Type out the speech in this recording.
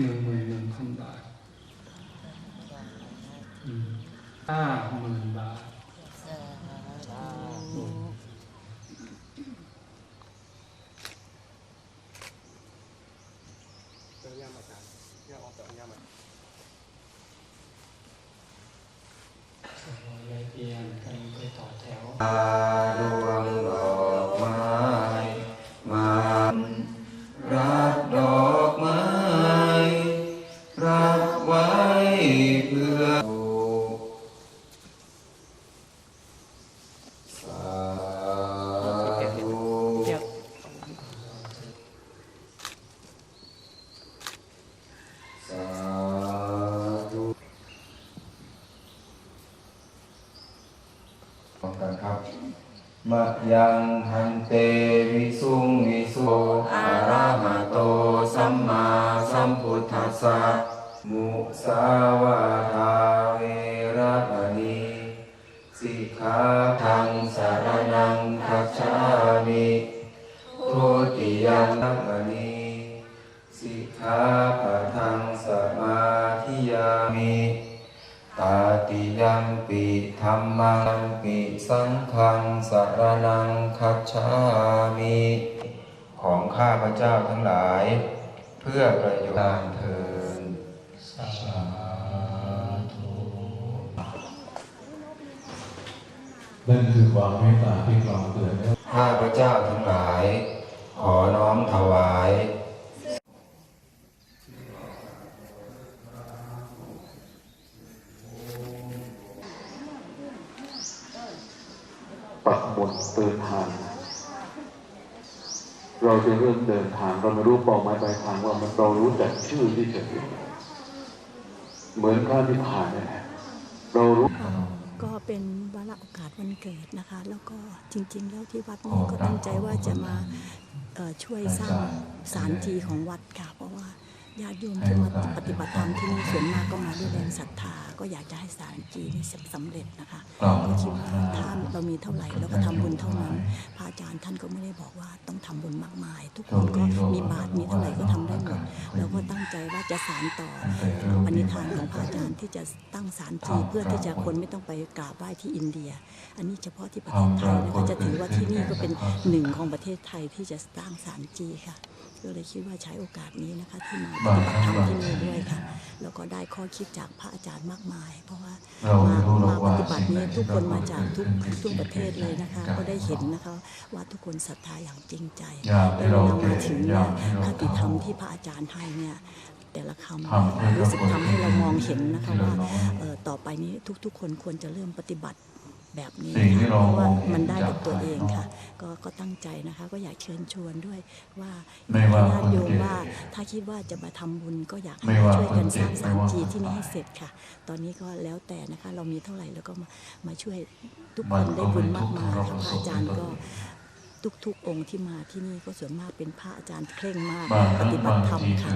หนึ่งหมื่นหนึ่งพันบาทห้าหมื่นบาทอ้ยายเพียนกันไปต่อแถว ครับมะยังทันเตวิสุงวิสุอะระหะโตสัมมาสัมพุทธัสสะมุสาวาทาเวระมณีสิกขาทังสารนังคัจฉามิทุติยัมมณีสิกขาปะทังสมาธิยามิ ตาติยัมปิธรรมังปิสังฆังสารนังคัจฉามิของข้าพระเจ้าทั้งหลาย เพื่อประโยชน์เทินสาธุนั่นคือความเมตตาที่กล่าวเตือนให้ข้าพระเจ้าทั้งหลาย ขอน้อมถวาย ปักหมุดเดินทาง เราจะเริ่มเดินทางเราไม่รู้เป้าหมายปลายทางว่ามันเรารู้แต่ชื่อที่เฉยเหมือนการที่ผ่านนี่แหละเรารู้ก็เป็นวาระโอกาสวันเกิดนะคะ แล้วก็จริง ๆ แล้วที่วัดนี้ก็ตั้งใจว่าจะมาเอ่อช่วยสร้างสารจีของวัดค่ะเพราะว่าญาติโยมที่มาปฏิบัติธรรมที่นี่ส่วนมากก็มาด้วยแรงศรัทธา ก็อยากจะให้สารจีนี้สำเร็จนะคะก็คิดว่าถ้าเรามีเท่าไหร่เราก็ทำบุญเท่านั้นพระอาจารย์ท่านก็ไม่ได้บอกว่าต้องทำบุญมากมาย ทุกคนก็มีบาตรมีเท่าไหร่ก็ทำได้หมดเราก็ตั้งใจว่าจะสานต่อปณิธานของพระอาจารย์ที่จะตั้งศาลจีเพื่อที่จะคนไม่ต้องไปกราบไหว้ที่อินเดีย อันนี้เฉพาะที่ประเทศไทยนะคะจะถือว่าที่นี่ก็เป็นหนึ่งของประเทศไทยที่จะสร้างศาลจีค่ะก็เลยคิดว่าใช้โอกาสนี้นะคะที่มาปฏิบัติธรรมที่นี่ด้วยค่ะ แล้วก็ได้ข้อคิดจากพระอาจารย์มากมาย เพราะว่ามามาปฏิบัตินี้ทุกคนมาจากทุกทุกประเทศเลยนะคะ ก็ได้เห็นนะคะว่าทุกคนศรัทธาอย่างจริงใจอยากให้แล้วเราเวลามาถึงเนี่ยอยากให้เราคติธรรมที่พระอาจารย์ให้เนี่ยแต่ละคทำให้ำรู้สึกทำให้เรามองเห็นนะคะว่าเราเอ่อต่อไปนี้ทุกๆ คนควรจะเริ่มปฏิบัติ แบบนี้สิ่งที่ค่ะเราเพราะว่ามองเห็นมันได้กับตัวจากภายนอกเองค่ะ ก็ก็ตั้งใจนะคะ ก็อยากเชิญชวนด้วยว่าไม่อยากว่าให้ญาติโยมคนเก่ว่าถ้าคิดว่าจะมาทำบุญก็อยากไม่ให้ว่าช่วยกันสร้างคนเก่งสารไม่ว่าจีคนที่นี่ตายให้เสร็จค่ะ ตอนนี้ก็แล้วแต่นะคะ เรามีเท่าไหร่แล้วก็มามาช่วยทุกคมันนก็ได้บุญเป็นมากทุกข์มายทรมานค่ะพระอาจารย์สุขก็ทุกๆองค์ที่มาที่นี่ก็ส่วนมากเป็นพระอาจารย์เคร่งมากบางคปรั้งฏิบับางติธรรมทีค่ะ